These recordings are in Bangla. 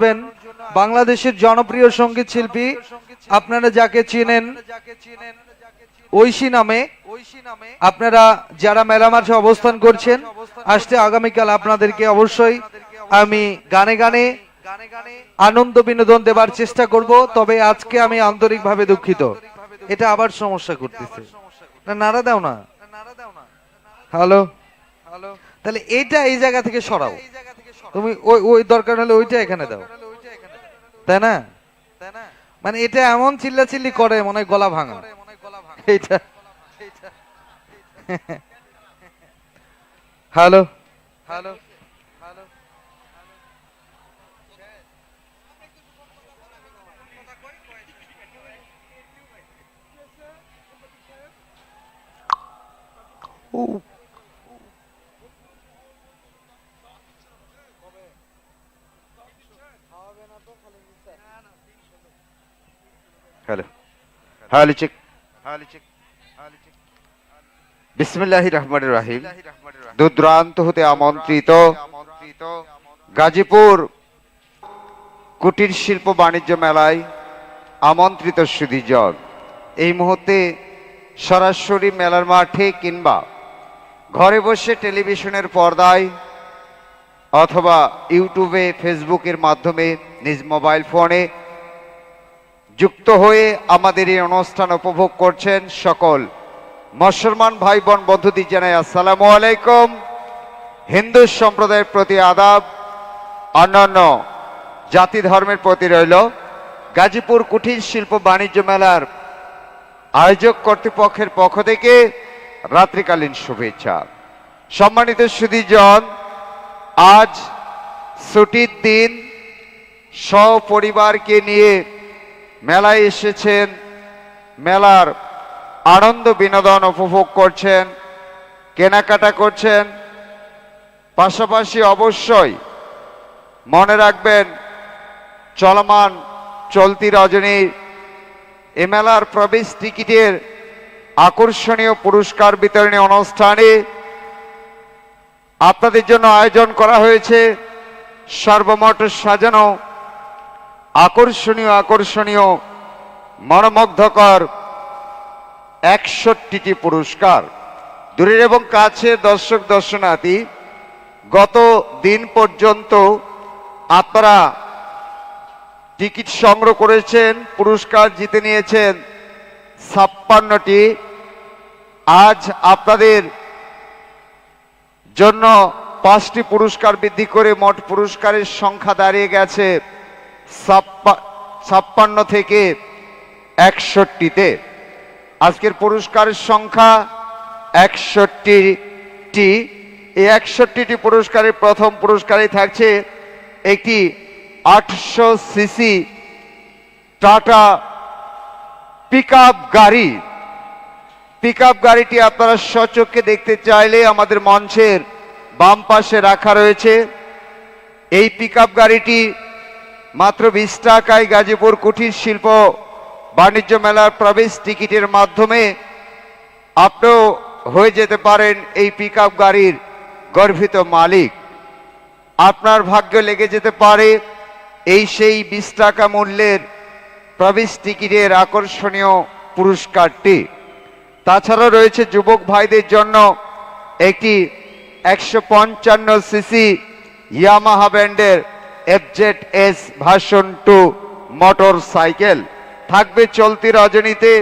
আসবেন। বাংলাদেশের জনপ্রিয় সংগীত শিল্পী, আপনারা যাকে চিনেন, ঐশী নামে। আপনারা যারা মেলা মাঠে অবস্থান করছেন, আসতে আগামীকাল আপনাদেরকে অবশ্যই আমি গানে গানে আনন্দ বিনোদন দেবার চেষ্টা করব, তবে আজকে আমি আন্তরিকভাবে দুঃখিত। এটা আবার সমস্যা করতেছে। না, নাড়া দাও না। হ্যালো। হ্যালো তাহলে এইটা এই জায়গা থেকে সরাও। তুমি ওই ওই দরকার হলে ওইটা এখানে দাও। তাই না? মানে এটা এমন চিল্লা চিল্লি করে মনে হয় গলা ভাঙা। এইটা। Hello. Hello. Hello hello hello check. Hello check বিসমিল্লাহ রহমান রাহিম। দূরান্ত হতে আমন্ত্রিত গাজীপুর কুটির শিল্প বাণিজ্য মেলায় আমন্ত্রিত সুদীজন এই মুহূর্তে সরাসরি মেলার মাঠে কিংবা ঘরে বসে টেলিভিশনের পর্দায় অথবা ইউটিউবে ফেসবুকের মাধ্যমে নিজ মোবাইল ফোনে যুক্ত হয়ে আমাদের এই অনুষ্ঠান উপভোগ করছেন সকল মুসলমান ভাই বোন বন্ধুদের জানাই আসসালামু আলাইকুম। হিন্দু সম্প্রদায়ের প্রতি আদাব, অন্যান্য জাতি ধর্মের প্রতি রইল। গাজীপুর কুঠির শিল্প বাণিজ্য মেলার আয়োজক কর্তৃপক্ষের পক্ষ থেকে রাত্রিকালীন শুভেচ্ছা। সম্মানিত সুদীজন আজ ছুটির দিন সপরিবারকে নিয়ে মেলায় এসেছেন, মেলার আনন্দ বিনোদন উপভোগ করছেন, কেনাকাটা করছেন। পাশাপাশি অবশ্যই মনে রাখবেন, চলমান চলতি রজনী এ মেলার প্রবেশ টিকিটের আকর্ষণীয় পুরস্কার বিতরণী অনুষ্ঠানে আপনাদের জন্য আয়োজন করা হয়েছে। সর্বমোট সাজানো আকর্ষণীয় আকর্ষণীয় মনোমুগ্ধকর একষট্টিটি পুরস্কার। দূরের এবং কাছে দর্শক, দর্শনার্থী, গত দিন পর্যন্ত আপনারা টিকিট সংগ্রহ করেছেন, পুরস্কার জিতে নিয়েছেন ছাপ্পান্নটি। আজ আপনাদের জন্য পাঁচটি পুরস্কার বৃদ্ধি করে মোট পুরস্কারের সংখ্যা দাঁড়িয়ে গেছে। ছাপ্পান্ন থেকে একষট্টিতে। আজকের পুরস্কারের সংখ্যা একষট্টিটি। এই একষট্টিটি পুরস্কারের প্রথম পুরস্কারে থাকছে একটি আটশো সিসি টাটা পিক গাড়ি। পিক গাড়িটি আপনারা সচক্ষে দেখতে চাইলে আমাদের মঞ্চের বাম পাশে রাখা রয়েছে। এই পিক গাড়িটি মাত্র বিশ টাকায় গাজীপুর কুটির শিল্প বাণিজ্য মেলার প্রবেশ টিকিটের মাধ্যমে আপনিও হয়ে যেতে পারেন এই পিক গাড়ির গর্বিত মালিক। আপনার ভাগ্য লেগে যেতে পারে এই সেই বিশ টাকা মূল্যের প্রবেশ টিকিটের আকর্ষণীয় পুরস্কারটি। তাছাড়া রয়েছে যুবক ভাইদের জন্য একটি একশো পঞ্চান্ন সিসি ইয়ামাহা ব্যান্ডের FZ S version two motorcycle থাকবে চলতি রজনীতে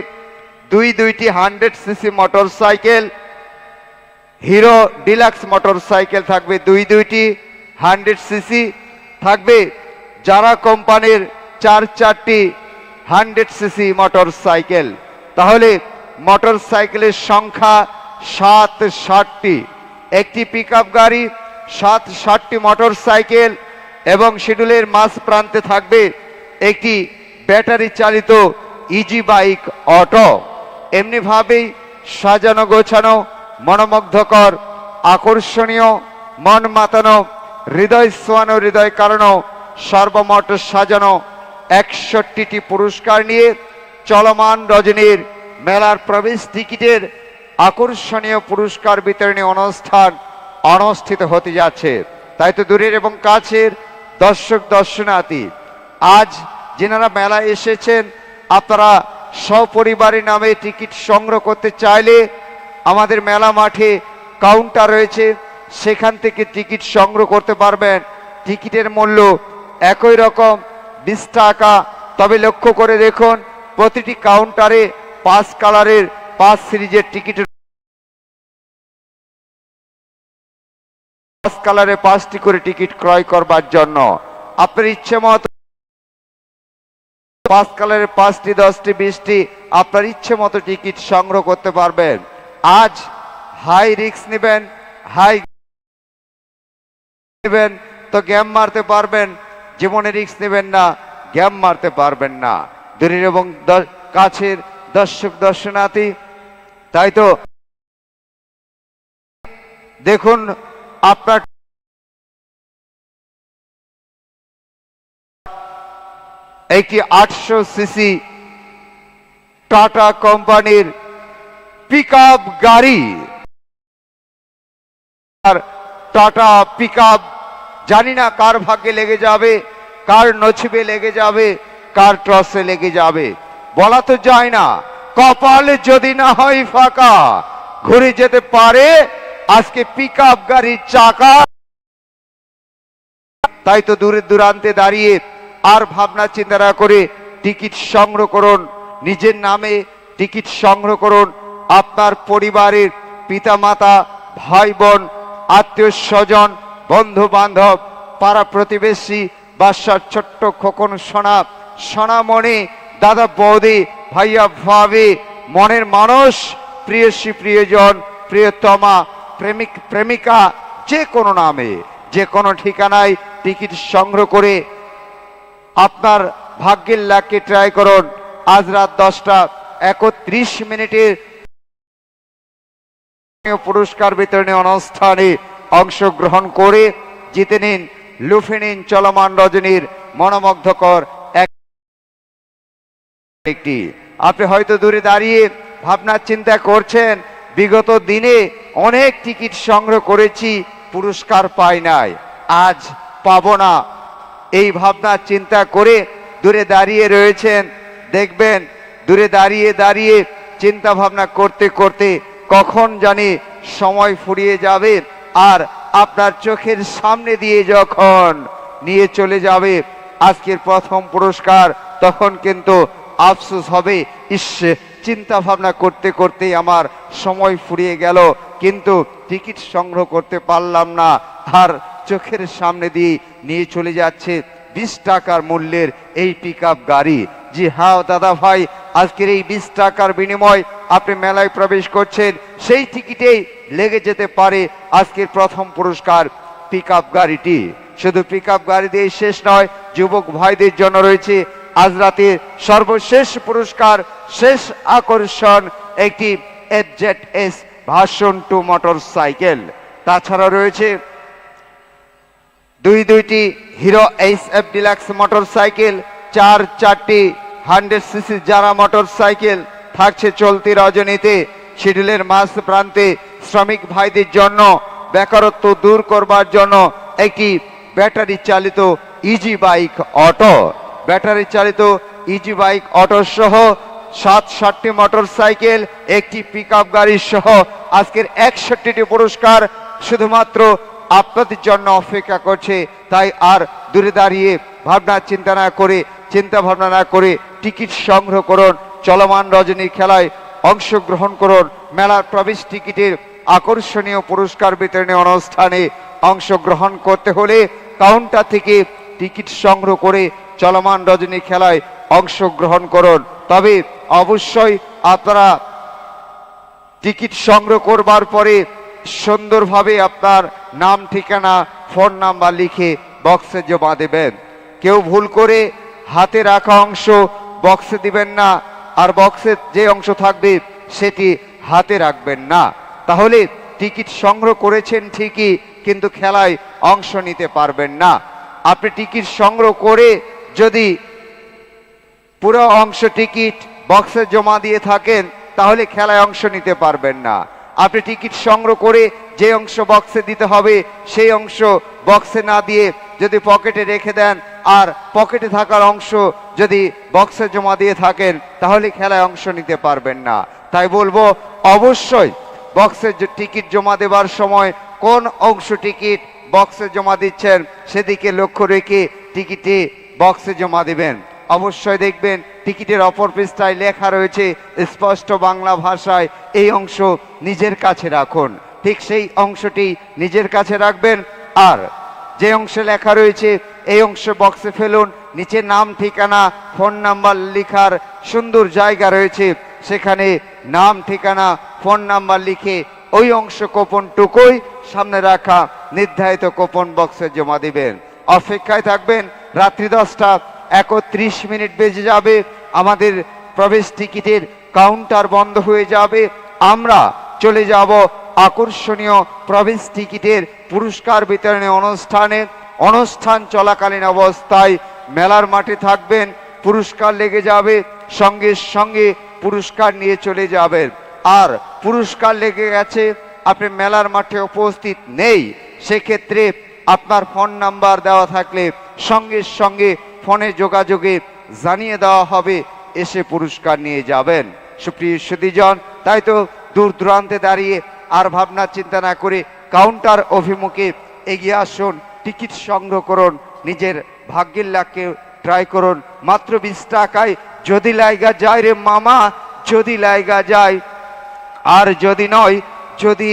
দুই দুইটি hundred CC motorcycle Hero deluxe motorcycle থাকবে দুই দুইটি হান্ড্রেড সিসি থাকবে যারা কোম্পানির চার চারটি হান্ড্রেড সিসি মোটর সাইকেল তাহলে মোটর সাইকেলের সংখ্যা সাত ষাটটি। একটি পিক গাড়ি সাত ষাটটি মোটর সাইকেল এবং শিডিউলের মাঝ প্রান্তে থাকবে একটি ব্যাটারি চালিত ইজি বাইক অটো এমনিভাবেই সাজানো, গোছানো, মনোমুগ্ধকর, আকর্ষণীয়, মন মাতানো, হৃদয় সোয়ানো, হৃদয় কারণও সর্বমোট সাজানো একষট্টিটি পুরস্কার নিয়ে চলমান রজনীর মেলার প্রবেশ টিকিটের আকর্ষণীয় পুরস্কার বিতরণী অনুষ্ঠান অনুষ্ঠিত হতে যাচ্ছে। তাই তো দূরের এবং কাছের দর্শক দর্শনার্থী, আজ যেনারা মেলায় এসেছেন, আপনারা সপরিবারের নামে টিকিট সংগ্রহ করতে চাইলে আমাদের মেলা মাঠে কাউন্টার রয়েছে, সেখান থেকে টিকিট সংগ্রহ করতে পারবেন। টিকিটের মূল্য একই রকম, বিশ টাকা। তবে লক্ষ্য করে দেখুন, প্রতিটি কাউন্টারে পাঁচ কালারের, পাঁচ সিরিজের টিকিট পাঁচ কালারে পাঁচটি করে টিকিট ক্রয় করবার জন্য। আপনার ইচ্ছে মতো পাঁচ কালারের পাঁচটি, দশটি, বিশটি আপনার ইচ্ছে মতো টিকিট সংগ্রহ করতে পারবেন। আজ হাই রিক্স নেবেন, হাই নেবেন, তো গেম মারতে পারবেন, জীবনে রিক্স নেবেন না গ্যাম মারতে পারবেন না। দূরের এবং কাছের দর্শক, দর্শনার্থী, তাই তো? দেখুন আপনার একটি আটশো সিসি টাটা কোম্পানির পিক গাড়ি। আর টাটা পিক জানি না কার ভাগ্যে লেগে যাবে, কার নছিবে লেগে যাবে, কার ট্রসে লেগে যাবে। বলা তো যায় না, কপালে যদি না হয় ফাঁকা, ঘুরে যেতে পারে আজকে পিক আপ গাড়ির চাকা। তাই তো দূরে দূরান্তে দাঁড়িয়ে আর ভাবনা চিন্তা করে টিকিট সংগ্রহ করুন। নিজের নামে টিকিট সংগ্রহ করুন। আপনার পরিবারের পিতামাতা ভাই বোন আত্মীয় স্বজন বন্ধু বান্ধব পাড়া প্রতিবেশী বাসার ছোট্ট খোকন সোনা, সোনামণি, দাদা বৌদি ভাইয়া ভাবে মনের মানুষ প্রিয়সী প্রিয়জন প্রিয়তমা প্রেমিক, প্রেমিকা যে কোনো নামে, যে কোনো ঠিকানায় টিকিট সংগ্রহ করে আপনার ভাগ্যের লাখকে ট্রাই করুন। আজ রাত দশটা একত্রিশ মিনিটের পুরস্কার বিতরণী অনুষ্ঠানে অংশগ্রহণ করে জিতে নিন লুফে নিন চলমান রজনীর মনোমুগ্ধকর একটি। আপনি হয়তো দূরে দাঁড়িয়ে ভাবনা চিন্তা করছেন, বিগত দিনে অনেক টিকিট সংগ্রহ করেছি, পুরস্কার পাই নাই। আজ পাবো না। এই ভাবনা চিন্তা করে দূরে দাঁড়িয়ে রয়েছেন। দেখবেন, দূরে দাঁড়িয়ে দাঁড়িয়ে চিন্তা ভাবনা করতে করতে কখন জানি সময় ফুরিয়ে যাবে আর আপনার চোখের সামনে দিয়ে যখন নিয়ে চলে যাবে আজকের প্রথম পুরস্কার, তখন কিন্তু আফসোস হবে, ইস, চিন্তা ভাবনা করতে করতে আমার সময় ফুরিয়ে গেল। কিন্তু টিকিট সংগ্রহ করতে পারলাম না। আর চোখের সামনে দিয়ে নিয়ে চলে যাচ্ছে বিশ টাকার মূল্যের এই পিক গাড়ি। জি হ্যাঁ দাদা ভাই, আজকের এই বিশ টাকার বিনিময় আপনি মেলায় প্রবেশ করছেন, সেই টিকিটেই লেগে যেতে পারে আজকের প্রথম পুরস্কার পিক গাড়িটি। শুধু পিক গাড়ি দিয়ে শেষ নয়, যুবক ভাইদের জন্য রয়েছে আজ রাতে সর্বশেষ পুরস্কার, শেষ আকর্ষণ একটি FZ S version two motorcycle. তাছাড়া রয়েছে দুই দুইটি Hero H F deluxe motorcycle, চার চারটি হান্ড্রেড সিসি যারা মোটর সাইকেল, থাকছে চলতি রজনীতে। শিডিউলের মাঝ প্রান্তে শ্রমিক ভাইদের জন্য বেকারত্ব দূর করবার জন্য একটি ব্যাটারি চালিত ইজি বাইক অটো ব্যাটারি চালিত ইজি বাইক অটো সহ সাত ষাটটি মোটর সাইকেল, একটি পিক গাড়ি সহ আজকের একষট্টিটি পুরস্কার শুধুমাত্র আপনাদের জন্য অপেক্ষা করছে। তাই আর দূরে দাঁড়িয়ে ভাবনা চিন্তা না করে, চিন্তা ভাবনা না করে টিকিট সংগ্রহ করুন, চলমান রজনী খেলায় অংশগ্রহণ করুন। মেলার প্রবেশ টিকিটের আকর্ষণীয় পুরস্কার বিতরণী অনুষ্ঠানে অংশগ্রহণ করতে হলে কাউন্টার থেকে টিকিট সংগ্রহ করে চলমান রজনী খেলায় অংশগ্রহণ করুন। তবে অবশ্যই আপনারা টিকিট সংগ্রহ করবার পরে সুন্দরভাবে আপনার নাম, ঠিকানা, ফোন নাম্বার লিখে বক্সে জমা দেবেন। কেউ ভুল করে হাতে রাখা অংশ বক্সে দিবেন না, আর বক্সে যে অংশ থাকবে সেটি হাতে রাখবেন না। তাহলে টিকিট সংগ্রহ করেছেন ঠিকই, কিন্তু খেলায় অংশ নিতে পারবেন না। আপনি টিকিট সংগ্রহ করে যদি পুরো অংশ টিকিট বক্সে জমা দিয়ে থাকেন তাহলে খেলায় অংশ নিতে পারবেন না। আপনি টিকিট সংগ্রহ করে যে অংশ বক্সে দিতে হবে, সেই অংশ বক্সে না দিয়ে যদি পকেটে রেখে দেন, আর পকেটে থাকার অংশ যদি বক্সে জমা দিয়ে থাকেন, তাহলে খেলায় অংশ নিতে পারবেন না। তাই বলব, অবশ্যই বক্সের যে টিকিট জমা দেবার সময় কোন অংশ টিকিট বক্সে জমা দিচ্ছেন, সেদিকে লক্ষ্য রেখে টিকিটে বক্সে জমা দিবেন। অবশ্যই দেখবেন, টিকিটের অপর পৃষ্ঠায় লেখা রয়েছে স্পষ্ট বাংলা ভাষায়, এই অংশ নিজের কাছে রাখুন। ঠিক সেই অংশটি নিজের কাছে রাখবেন। আর যে অংশে লেখা রয়েছে, এই অংশে বক্সে ফেলুন। নিচে নাম, ঠিকানা, ফোন নাম্বার লেখার সুন্দর জায়গা রয়েছে। সেখানে নাম, ঠিকানা, ফোন নাম্বার লিখে ওই অংশ কোপনটুকুই সামনে রাখা নির্ধারিত কোপন বক্সে জমা দিবেন। অপেক্ষায় থাকবেন রাত্রি দশটা। একত্রিশ মিনিট বেজে যাবে, আমাদের প্রবেশ টিকিটের কাউন্টার বন্ধ হয়ে যাবে। আমরা চলে যাব আকর্ষণীয় প্রবেশ টিকিটের পুরস্কার বিতরণী অনুষ্ঠানে। অনুষ্ঠান চলাকালীন অবস্থায় মেলার মাঠে থাকবেন, পুরস্কার লেগে যাবে, সঙ্গে সঙ্গে পুরস্কার নিয়ে চলে যাবেন। আর পুরস্কার লেগে গেছে, আপনি মেলার মাঠে উপস্থিত নেই। সেক্ষেত্রে আপনার ফোন নাম্বার দেওয়া থাকলে সঙ্গে সঙ্গে ফোনে যোগাযোগে জানিয়ে দেওয়া হবে, এসে পুরস্কার নিয়ে যাবেন। সুপ্রিয় সুদীজন তাই তো দূর দূরান্তে দাঁড়িয়ে আর ভাবনা চিন্তা না করে কাউন্টার অভিমুখে এগিয়ে আসুন, টিকিট সংগ্রহ করুন, নিজের ভাগ্যের লাখকে ট্রাই করুন। মাত্র বিশ টাকায়, যদি লাইগা যায় রে মামা, যদি লাইগা যায়। আর যদি নয়, যদি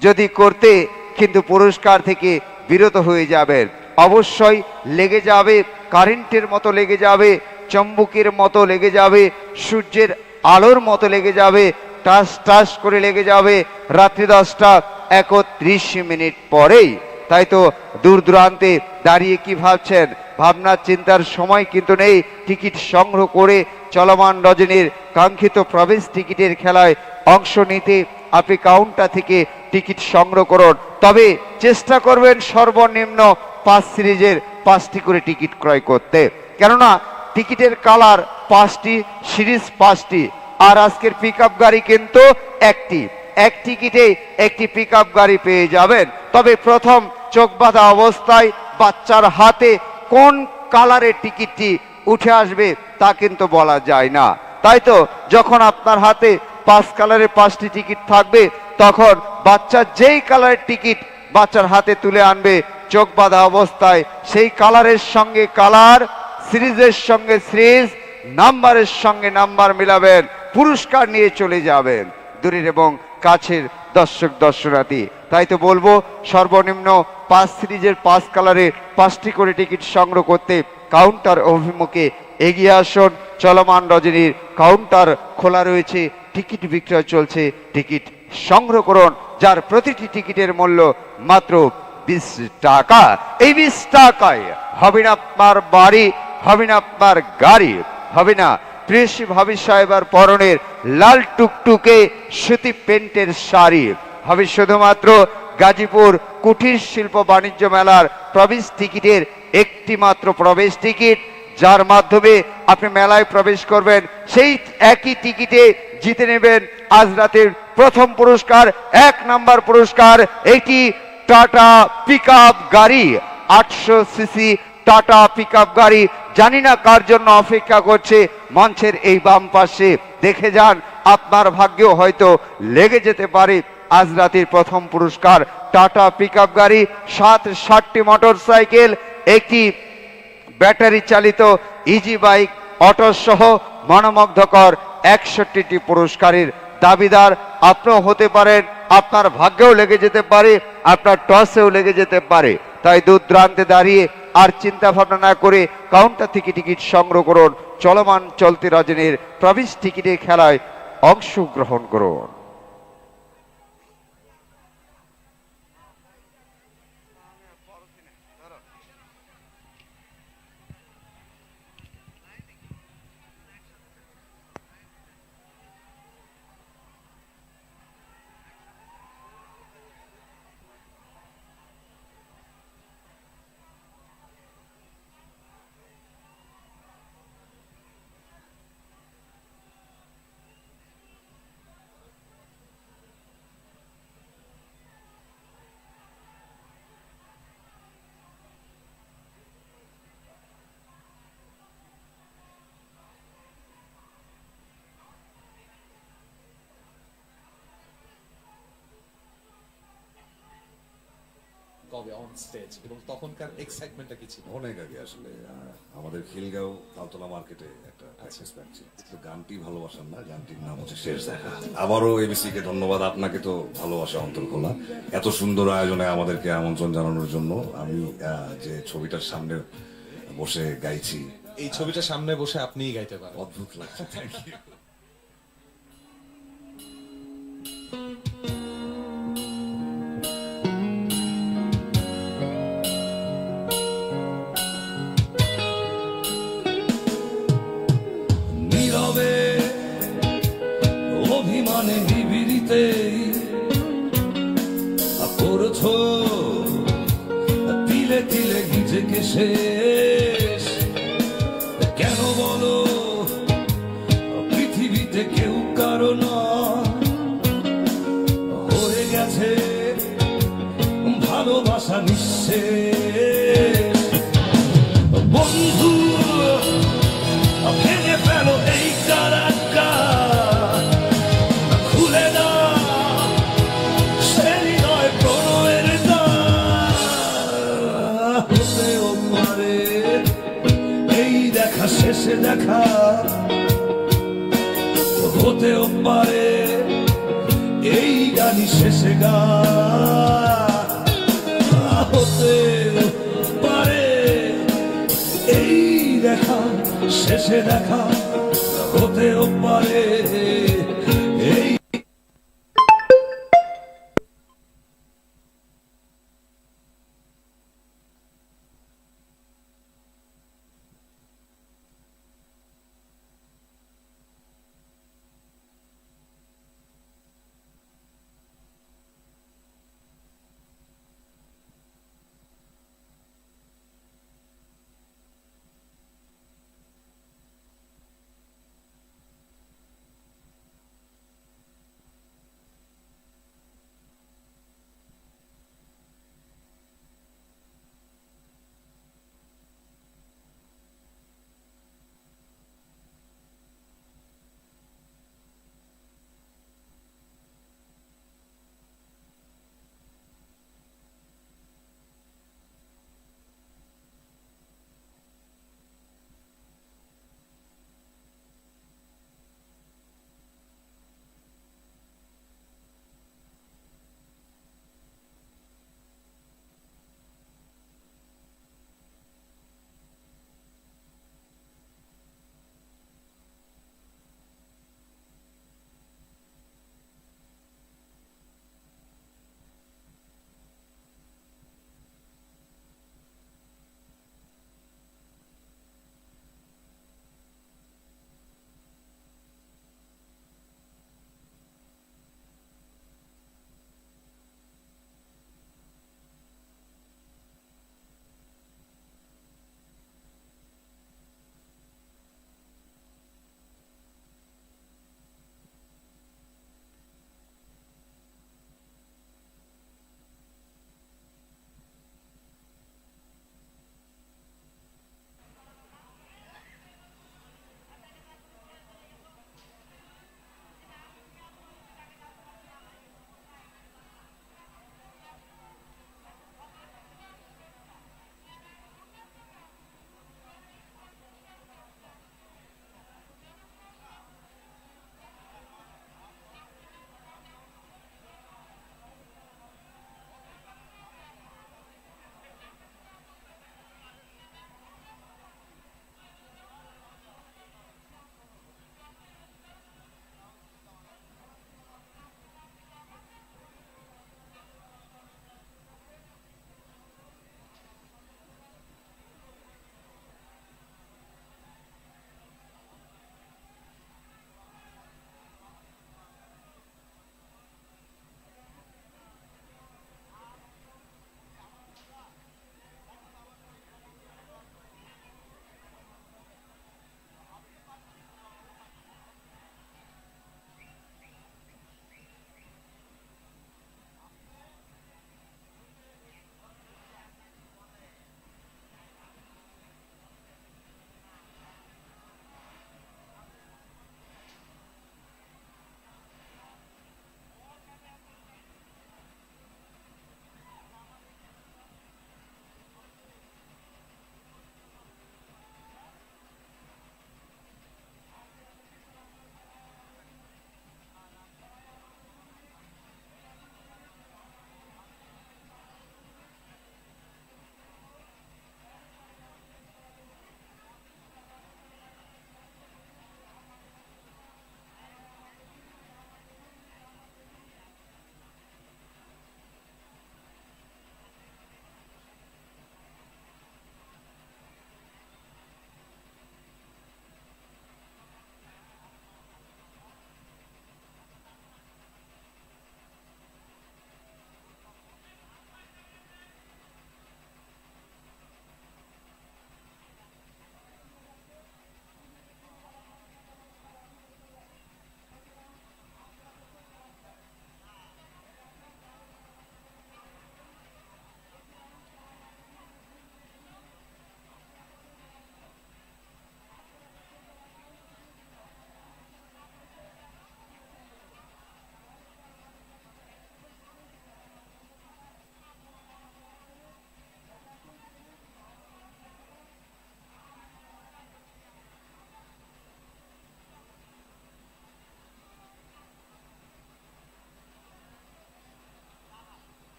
যদি করতে, কিন্তু পুরস্কার থেকে বিরত হয়ে যাবেন। অবশ্যই লেগে যাবে কারেন্টের মতো লেগে যাবে, চম্বুকের মতো লেগে যাবে, সূর্যের আলোর মতো লেগে যাবে, টাস টাস করে লেগে যাবে রাত্রি দশটা একত্রিশ মিনিট পরেই। তাই তো দূর দূরান্তে দাঁড়িয়ে কি ভাবছেন? ভাবনা চিন্তার সময় কিন্তু নেই। টিকিট সংগ্রহ করে চলমান রজনীর কাঙ্ক্ষিত প্রবেশ টিকিটের খেলায় অংশ নিতে আপনি কাউন্টার থেকে টিকিট সংগ্রহ করুন। তবে চেষ্টা করবেন সর্বনিম্ন পাঁচ সিরিজের পাঁচটি করে টিকিট ক্রয় করতে। কেননা, টিকিটের কালার পাঁচটি, সিরিজ পাঁচটি, আর আজকের পিক গাড়ি কিন্তু একটি। এক টিকিটে একটি পিক গাড়ি পেয়ে যাবেন। তবে প্রথম চোখ বাঁধা অবস্থায় বাচ্চার হাতে কোন কালারের টিকিটটি উঠে আসবে তা কিন্তু বলা যায় না। তাই তো, যখন আপনার হাতে পাঁচ কালারের পাঁচটি টিকিট থাকবে, তখন বাচ্চা যেই কালারের টিকিট বাচ্চার হাতে তুলে আনবে চোখ বাঁধা অবস্থায় সেই কালারের সঙ্গে কালার, সিরিজের সঙ্গে সিরিজ, নাম্বারের সঙ্গে নাম্বার মিলাবেন, পুরস্কার নিয়ে চলে যাবেন দূরের এবং কাছের দর্শক দর্শনার্থী। তাই তো বলব, সর্বনিম্ন পাঁচ সিরিজের পাঁচ কালারের পাঁচটি করে টিকিট সংগ্রহ করতে কাউন্টার অভিমুখে এগিয়ে আসুন। চলমান রজনীর কাউন্টার খোলা রয়েছে, টিকিট বিক্রয় চলছে। টিকিট সংগ্রহ করুন, যার প্রতিটি টিকিটের মূল্য মাত্র বিশ টাকা। এই বিশ টাকায় হবে না আপনার বাড়ি, হবে না আপনার গাড়ি, হবে না প্রেসি ভাবি সাহেবার পরনের লাল টুকটুকে সুতি পেন্টের শাড়ি। হবে শুধুমাত্র গাজীপুর কুটির শিল্প বাণিজ্য মেলার প্রবেশ টিকিটের একটি মাত্র প্রবেশ টিকিট, যার মাধ্যমে আপনি মেলায় প্রবেশ করবেন। সেই একই টিকিটে জিতে নেবেন আজ রাতের প্রথম পুরস্কার, এক নাম্বার পুরস্কার। একটি টাটা পিক গাড়ি, আটশো সিসি টাটা পিক গাড়ি। জানি না কার জন্য অপেক্ষা করছে, মঞ্চের এই বাম পাশে। দেখে যান, আপনার ভাগ্যেও হয়তো লেগে যেতে পারে। আজ রাতের প্রথম পুরস্কার, টাটা পিক গাড়ি, সাত ষাটটি মোটর সাইকেল একটি ব্যাটারি চালিত ইজি বাইক অটো সহ মনোমুগ্ধকর একষট্টিটি পুরস্কারের দাবিদার। আপনিও হতে পারেন আপনার ভাগ্যেও লেগে যেতে পারে, আপনার টসেও লেগে যেতে পারে। তাই দূর দূরান্তে দাঁড়িয়ে আর চিন্তা ভাবনা না করে কাউন্টার থেকে টিকিট সংগ্রহ করুন। চলমান চলতি রজনীর প্রবেশ টিকিটের খেলায় অংশগ্রহণ করুন। অন স্টেজ এবং তখনকার এক্সাইটমেন্টটা কি ছিল? অনেক আগে আসলে আমাদের খিলগাঁও তালতলা মার্কেটে একটা প্র্যাকটিস ব্যান্ড ছিল। তো গানটি ভালোবাসার না গানটির নাম হচ্ছে শেষ দেখা। আবারও এবিসি কে ধন্যবাদ আপনাকে তো ভালোবাসা অন্তর খোলা এত সুন্দর আয়োজনে আমাদেরকে আমন্ত্রণ জানানোর জন্য আমি যে ছবিটার সামনে বসে গাইছি। এই ছবিটার সামনে বসে আপনিই গাইতে পারেন। অদ্ভুত লাগছে থ্যাংক ইউ শেষ কেন বলো? পৃথিবীতে কেউ কারণ হয়ে গেছে ভালোবাসা নিঃশেষ। দেখা। হতেও পারে এই গানই শেষে গা। হতে পারে এই দেখা, শেষে দেখা। হতেও পারে